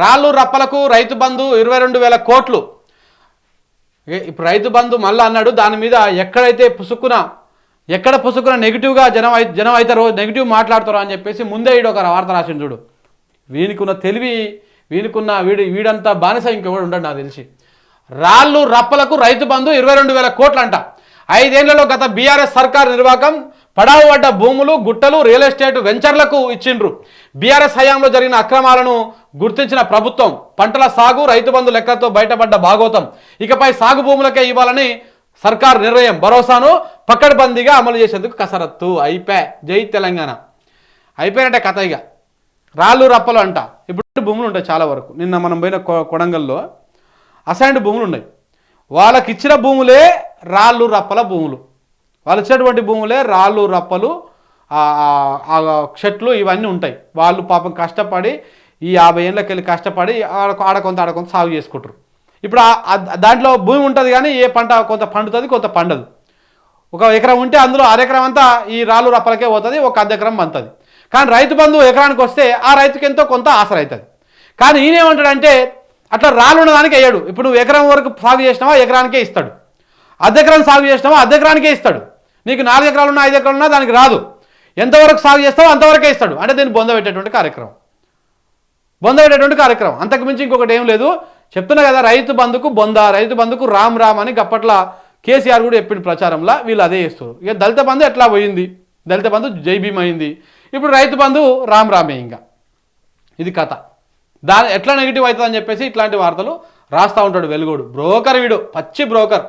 రాళ్ళు రప్పలకు రైతు బంధు ఇరవై రెండు వేల కోట్లు. ఇప్పుడు రైతు బంధు మళ్ళీ అన్నాడు దాని మీద ఎక్కడైతే పుసుక్కున ఎక్కడ పుసుక్కున నెగిటివ్గా జనం అయి జనం అవుతారో నెగిటివ్ మాట్లాడతారో అని చెప్పేసి ముందే వీడు ఒక వార్త రాసిండు చూడు. వీనికున్న తెలివి వీనికున్న వీడి వీడంతా బానిస ఇంకెవడు ఉండడు నాకు తెలిసి. రాళ్ళు రప్పలకు రైతు బంధు ఇరవై రెండు వేల కోట్లు అంట ఐదేళ్ళలో గత బీఆర్ఎస్ సర్కార్ నిర్వాహకం పడావు పడ్డ భూములు గుట్టలు రియల్ ఎస్టేట్ వెంచర్లకు ఇచ్చిండ్రు. బీఆర్ఎస్ హయాంలో జరిగిన అక్రమాలను గుర్తించిన ప్రభుత్వం పంటల సాగు రైతు బంధు లెక్కతో బయటపడ్డ భాగోతం. ఇకపై సాగు భూములకే ఇవ్వాలని సర్కార్ నిర్ణయం భరోసాను పక్కడబందీగా అమలు చేసేందుకు కసరత్తు. అయిపోయా జై తెలంగాణ. అయిపోయినట్టే కథ ఇక రాళ్ళు రప్పలు అంట. ఇప్పుడు భూములు ఉంటాయి చాలా వరకు. నిన్న మనం పోయిన కొ- కొడంగల్లో అసైన్డ్ భూములు ఉన్నాయి. వాళ్ళకి ఇచ్చిన భూములే రాళ్ళు రప్పల భూములు. వాళ్ళు ఇచ్చినటువంటి భూములే రాళ్ళు రప్పలు చెట్లు ఇవన్నీ ఉంటాయి. వాళ్ళు పాపం కష్టపడి ఈ యాభై ఏళ్ళకి వెళ్ళి కష్టపడి ఆడ ఆడ కొంత ఆడ కొంత సాగు చేసుకుంటారు ఇప్పుడు దాంట్లో భూమి ఉంటుంది కానీ ఏ పంట కొంత పండుతుంది కొంత పండదు. ఒక ఎకరం ఉంటే అందులో అరెకరం అంతా ఈ రాళ్ళు రప్పలకే పోతుంది ఒక అర్ధ అంతది పంతుంది కానీ రైతు బంధు ఎకరానికి వస్తే ఆ రైతుకి ఎంతో కొంత ఆసర అవుతుంది కానీ ఈయనేమంటాడంటే అట్లా రాళ్ళు ఉన్నదానికి వేయడు. ఇప్పుడు నువ్వు ఎకరం వరకు సాగు చేసినావా ఎకరానికే ఇస్తాడు. అర్ధకరం సాగు చేసినావా అర్ధెకరానికే ఇస్తాడు. నీకు నాలుగు ఎకరాలు ఉన్నా ఐదు ఎకరాలు ఉన్నా దానికి రాదు. ఎంతవరకు సాగు చేస్తావో అంతవరకే ఇస్తాడు. అంటే దీన్ని బొందబెట్టేటువంటి కార్యక్రమం. బొందబెట్టేటువంటి కార్యక్రమం. అంతకుమించి ఇంకొకటి ఏం లేదు. చెప్తున్నా కదా రైతు బంధుకు బొంద రైతు బంధుకు రామ్ రామ్ అని గప్పట్ల కేసీఆర్ కూడా చెప్పిన ప్రచారంలో వీళ్ళు అదే చేస్తారు ఇక దళిత బంధు ఎట్లా పోయింది? దళిత బంధు జైభీం అయింది. ఇప్పుడు రైతు బంధు రామ్ రామే ఇంకా. ఇది కథ. దాని ఎట్లా నెగిటివ్ అవుతుందని చెప్పేసి ఇట్లాంటి వార్తలు రాస్తా ఉంటాడు వెలుగోడు. బ్రోకర్ వీడు పచ్చి బ్రోకర్.